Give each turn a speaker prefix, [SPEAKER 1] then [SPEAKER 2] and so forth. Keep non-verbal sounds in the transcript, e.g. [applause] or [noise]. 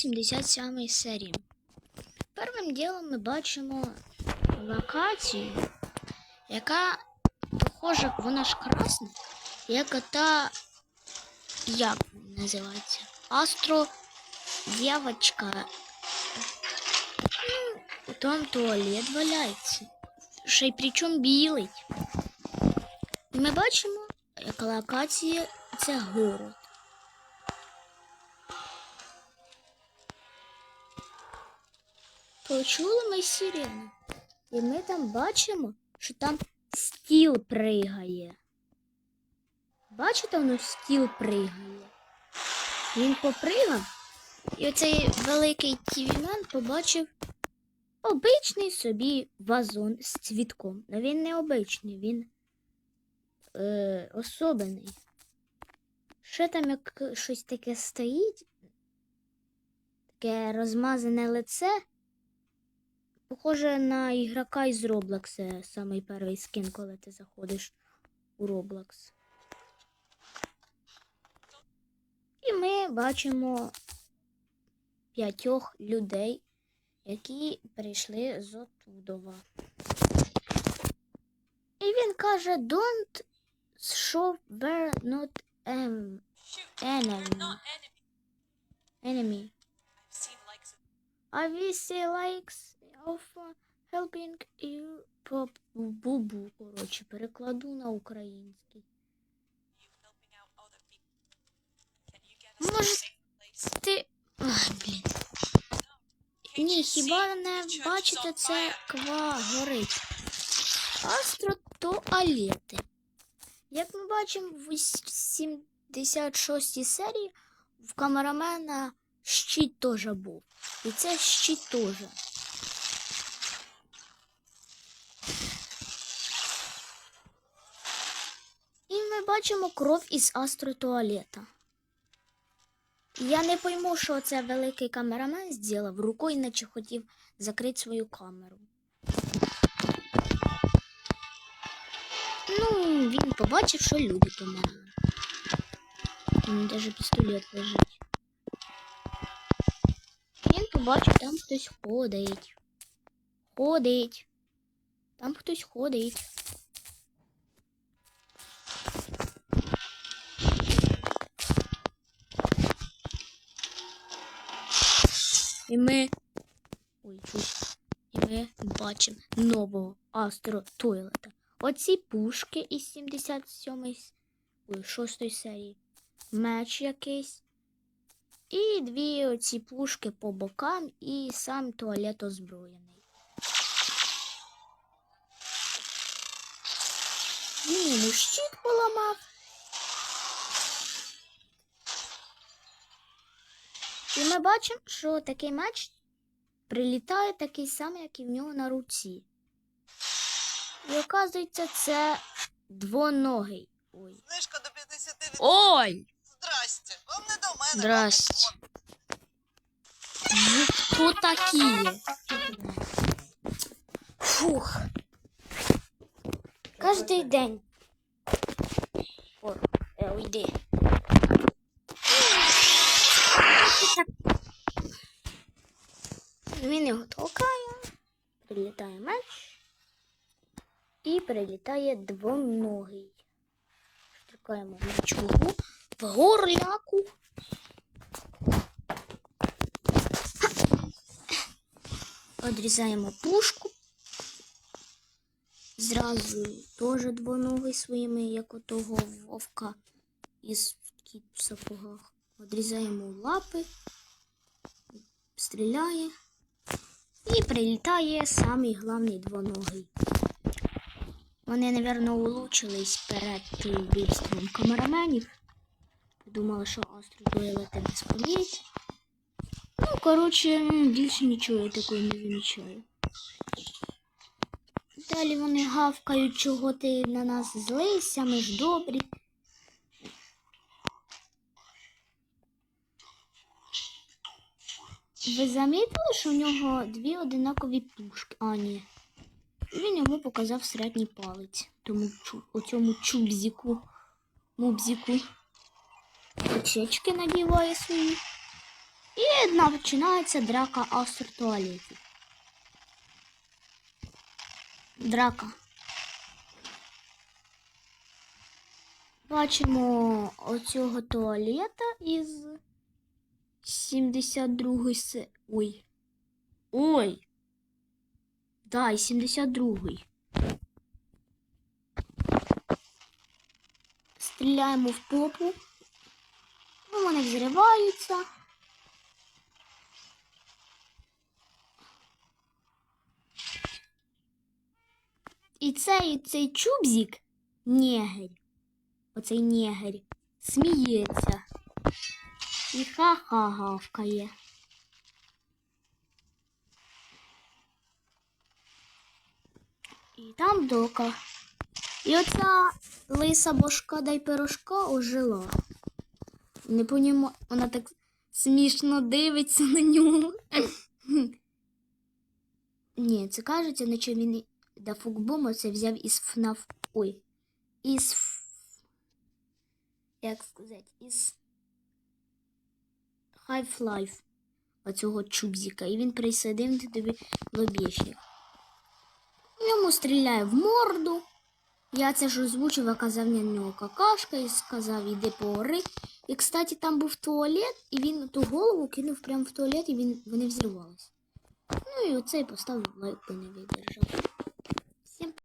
[SPEAKER 1] 77 серії. Первим ділом ми бачимо локацію, яка похожа, вона ж красна, як та, як називається? Астро дівочка. Ну, там туалет валяється. Ще й причому білий. І ми бачимо, як локація це город. Почули ми сирену. І ми там бачимо, що там стіл пригає. Бачите, воно стіл пригає. Він попригав, і оцей великий тівімен побачив обичний собі вазон з цвітком. Ну він не обичний, він е, особений. Ще там як щось таке стоїть, таке розмазане лице. Похоже на ігрока із Roblox, самий перший скін, коли ти заходиш у Roblox. І ми бачимо п'ятьох людей, які прийшли з Отудова. І він каже: Don't show not enemy.
[SPEAKER 2] we're not enemy.
[SPEAKER 1] enemy.
[SPEAKER 2] Of
[SPEAKER 1] I will likes of helping по бубу, коротше, перекладу на український.
[SPEAKER 2] place?
[SPEAKER 1] Ти. Ах, блін. Ні, хіба не бачите, це ква горить. Астротуалети. Як ми бачимо в 76 серії в камерамена щит теж був. І це щит теж. І ми бачимо кров із астротуалета. Я не пойму, що це великий камерамен зробив рукою, наче хотів закрити свою камеру. Ну, він побачив, що люди помирають. Там навіть пістолет лежить. Він побачив, там хтось ходить. Ходить. Там хтось ходить. І ми. Ой. І ми бачимо нового Астро Тойлета. Оці пушки із 77 й ой, 6 серії. Меч якийсь. І дві оці пушки по бокам, і сам туалет озброєний. Він йому щит поламав. Ми бачимо, що такий меч прилітає такий самий, як і в нього на руці. І оказується, це двоногий. Ой.
[SPEAKER 3] Знижка до 50
[SPEAKER 1] Ой!
[SPEAKER 3] Здрасте. Вам не до мене.
[SPEAKER 1] Здрасте. Ви хто такі? Фух. Кожний день. О, е, уйди. Прилітає меч і прилітає двоногий. Штукаємо меч в горляку. Одрізаємо пушку. Зразу теж двоногий своїми, як у того вовка із кіт сапогах. Одрізаємо лапи, стріляє і прилітає самий главний двоногий. Вони, напевно, улучились перед вбивством камераменів. Думали, що остров вилети без поліції. Ну, коротше, більше нічого я такого не замічаю. Далі вони гавкають, чого ти на нас злися, ми ж добрі. Ви замітили, що в нього дві одинакові пушки? А, ні. Він йому показав середній палець. Тому оцьому чубзіку, мубзіку. Очечки надіває свої. І починається драка Астр в туалеті. Драка. Бачимо оцього туалета із 72 се... Ой. Ой. Да, із 72-й. Стріляємо в попу. Ну, вони взриваються. І цей, цей чубзик, негер, оцей негер, сміється. І ха-ха гавкає. І там дока. І оця лиса бошка дай пирожка ожила. Не понімаю, вона так смішно дивиться на нього. [laughs] Ні, це кажеться, наче він да фукбома це взяв із ФНАФ. Ой. Із. Як сказати, із Half-Life оцього чубзика. І він присоединив тобі лобішник. Йому стріляє в морду. Я це ж озвучив, а казав на нього какашка і сказав, іди погори. І, кстати, там був туалет, і він ту голову кинув прямо в туалет, і він, вони взривалися. Ну і оцей поставив лайк, бо не видержав.